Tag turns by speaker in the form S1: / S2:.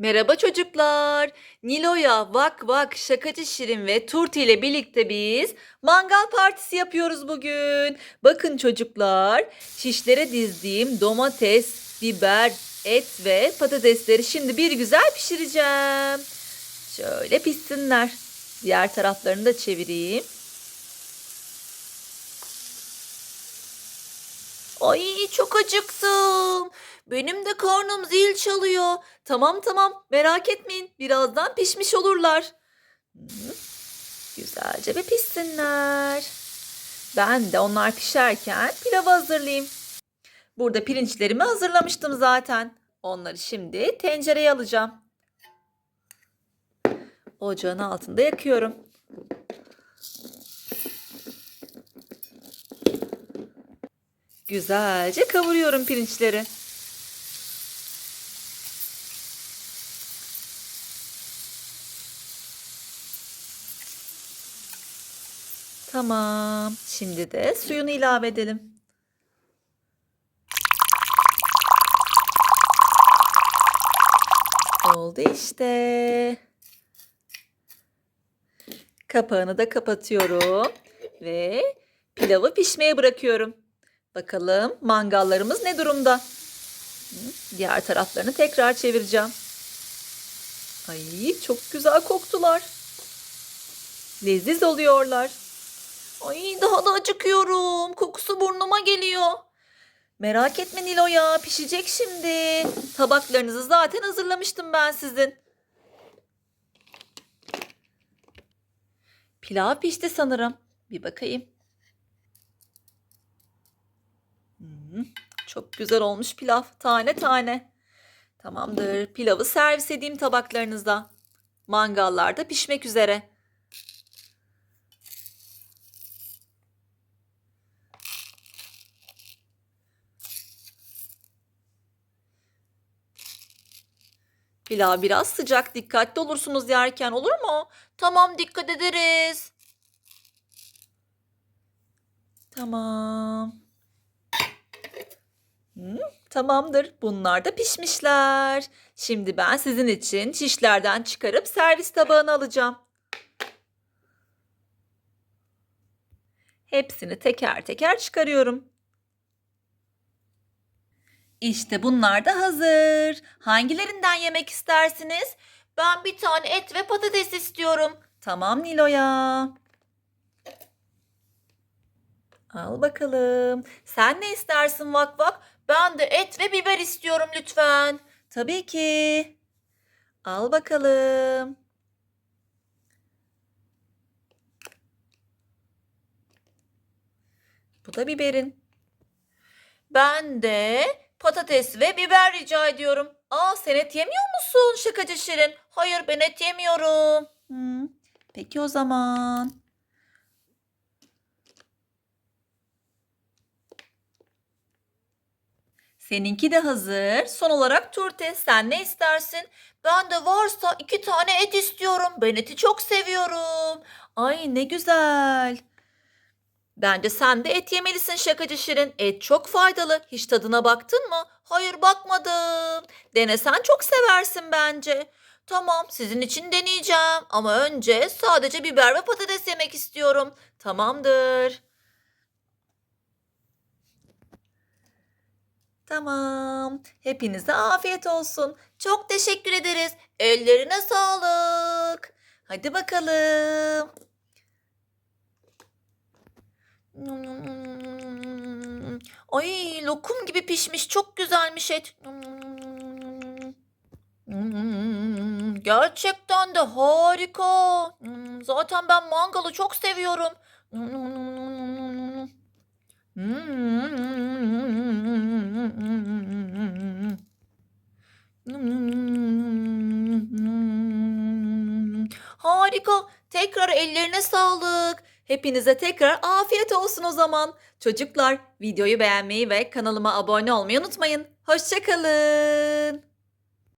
S1: Merhaba çocuklar. Nilo'ya, Vak Vak, Şakacı Şirin ve Turti ile birlikte biz mangal partisi yapıyoruz bugün. Bakın çocuklar, şişlere dizdiğim domates, biber, et ve patatesleri şimdi bir güzel pişireceğim. Şöyle pişsinler. Diğer taraflarını da çevireyim. Ay çok acıktım. Benim de karnım zil çalıyor. Tamam tamam merak etmeyin. Birazdan pişmiş olurlar. Güzelce bir pişsinler. Ben de onlar pişerken pilavı hazırlayayım. Burada pirinçlerimi hazırlamıştım zaten. Onları şimdi tencereye alacağım. Ocağın altında yakıyorum. Güzelce kavuruyorum pirinçleri. Tamam. Şimdi de suyunu ilave edelim. Oldu işte. Kapağını da kapatıyorum ve pilavı pişmeye bırakıyorum. Bakalım mangallarımız ne durumda? Diğer taraflarını tekrar çevireceğim. Ay çok güzel koktular. Leziz oluyorlar. Ay daha da acıkıyorum. Kokusu burnuma geliyor. Merak etme Nilo ya pişecek şimdi. Tabaklarınızı zaten hazırlamıştım ben sizin. Pilav pişti sanırım. Bir bakayım. Hmm, çok güzel olmuş pilav. Tane tane. Tamamdır. Pilavı servis edeyim tabaklarınızda. Mangallar da pişmek üzere. Pilav biraz sıcak. Dikkatli olursunuz yerken olur mu? Tamam dikkat ederiz. Tamam. Hı, tamamdır. Bunlar da pişmişler. Şimdi ben sizin için şişlerden çıkarıp servis tabağına alacağım. Hepsini teker teker çıkarıyorum. İşte bunlar da hazır. Hangilerinden yemek istersiniz? Ben bir tane et ve patates istiyorum. Tamam Nilo'ya. Al bakalım. Sen ne istersin Vak Vak? Ben de et ve biber istiyorum lütfen. Tabii ki. Al bakalım. Bu da biberin. Ben de patates ve biber rica ediyorum. Aa sen et yemiyor musun şakacı Şirin? Hayır ben et yemiyorum. Hı, peki o zaman. Seninki de hazır. Son olarak turte. Sen ne istersin? Ben de varsa iki tane et istiyorum. Ben eti çok seviyorum. Ay ne güzel. Bence sen de et yemelisin şakacı Şirin. Et çok faydalı. Hiç tadına baktın mı? Hayır bakmadım. Denesen çok seversin bence. Tamam sizin için deneyeceğim. Ama önce sadece biber ve patates yemek istiyorum. Tamamdır. Tamam. Hepinize afiyet olsun. Çok teşekkür ederiz. Ellerine sağlık. Hadi bakalım. Ay lokum gibi pişmiş. Çok güzelmiş et. Gerçekten de harika. Zaten ben mangalı çok seviyorum. Harika. Tekrar ellerine sağlık. Hepinize tekrar afiyet olsun o zaman. Çocuklar videoyu beğenmeyi ve kanalıma abone olmayı unutmayın. Hoşçakalın.